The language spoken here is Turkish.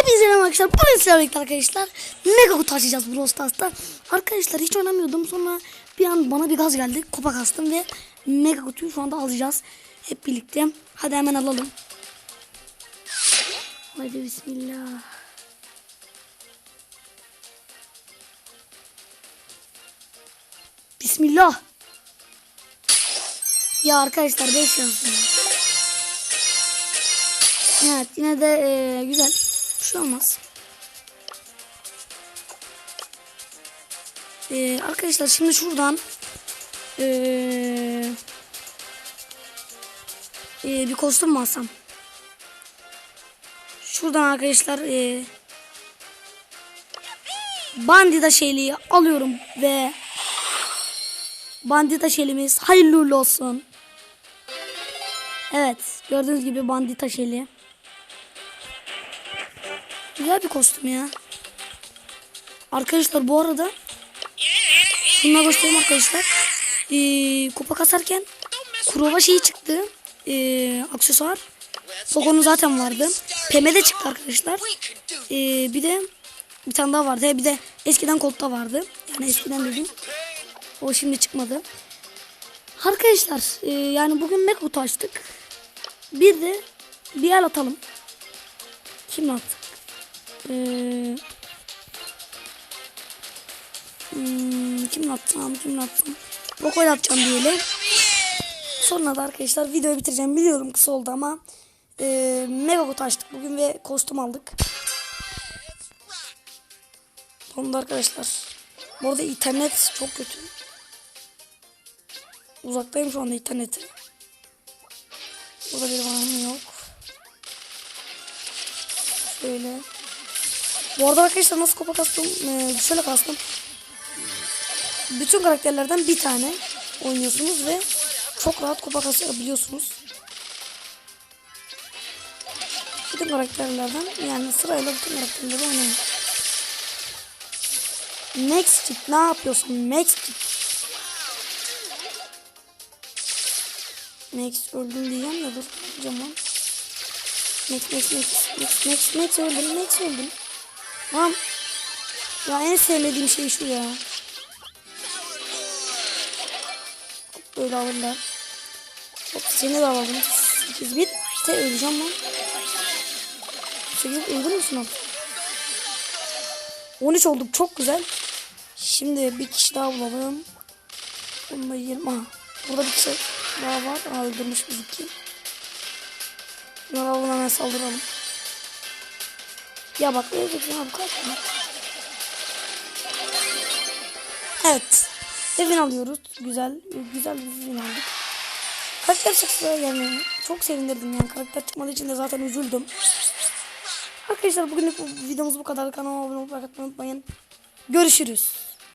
Hepinize merhaba arkadaşlar. Bugün sizlerle birlikte arkadaşlar mega kutu açacağız Brawl Stars'ta. Arkadaşlar hiç oynamıyordum. Sonra bir an bana bir gaz geldi. Kupa kastım ve mega kutuyu şu anda alacağız. Hep birlikte. Hadi hemen alalım. Haydi bismillah. Bismillah. Ya arkadaşlar 5 yansın. Evet yine de e, güzel. Bir şey olmaz. E, arkadaşlar şimdi şuradan e, e, bir kostüm mu alsam? Şuradan arkadaşlar e, bandita şeyliği alıyorum ve bandita şeyimiz hayırlı olsun. Evet gördüğünüz gibi bandita şeyliği. Güzel bir kostüm ya. Arkadaşlar bu arada şunları göstereyim arkadaşlar. Ee, kupa kasarken kurova şeyi çıktı. Ee, aksesuar. Poco'nun zaten vardı. Pem'e çıktı arkadaşlar. Ee, bir de bir tane daha vardı. Bir de eskiden Colt'ta vardı. Yani eskiden dedim. O şimdi çıkmadı. Arkadaşlar e, yani bugün kutu açtık. Bir de bir el atalım. Kim attık? Ee, hmm, kimle atsam kimle atsam. Bokoyla atacağım diyelim. Sonra da arkadaşlar videoyu bitireceğim. Biliyorum kısa oldu ama e, mega kutu açtık bugün ve kostüm aldık. Sonunda arkadaşlar. Bu arada internet çok kötü. Uzaktayım şu anda interneti. Burada bir mı yok. Şöyle. Bu arada arkadaşlar nasıl kupa kastım? Ee, şöyle kastım. Bütün karakterlerden bir tane oynuyorsunuz ve çok rahat kupa kasabiliyorsunuz. Bütün karakterlerden yani sırayla bütün karakterleri oynayın. Next ne yapıyorsun? Next Max öldüm diyeceğim de dur. Lan. Max Max Max Max Max Max öldüm Max öldüm. Tamam. Ya en sevmediğim şey şu ya. Hop, Böyle alırlar. Hop seni de alalım. 8 bit. Te öleceğim lan. 8 bit öldür müsün abi? 13 olduk çok güzel. Şimdi bir kişi daha bulalım. Bunda 20. Aha. Burada bir kişi daha var. Aa, öldürmüş bizimki. Bunları alalım hemen saldıralım. Ya bak öldürdün abi kaçma. Evet. Evin alıyoruz. Güzel. Güzel bir evin aldık. Karakter çıktı yani. Çok sevindirdim yani. Karakter çıkmadığı için de zaten üzüldüm. Arkadaşlar bugünlük bu videomuz bu kadar. Kanalıma abone olmayı unutmayın. Görüşürüz.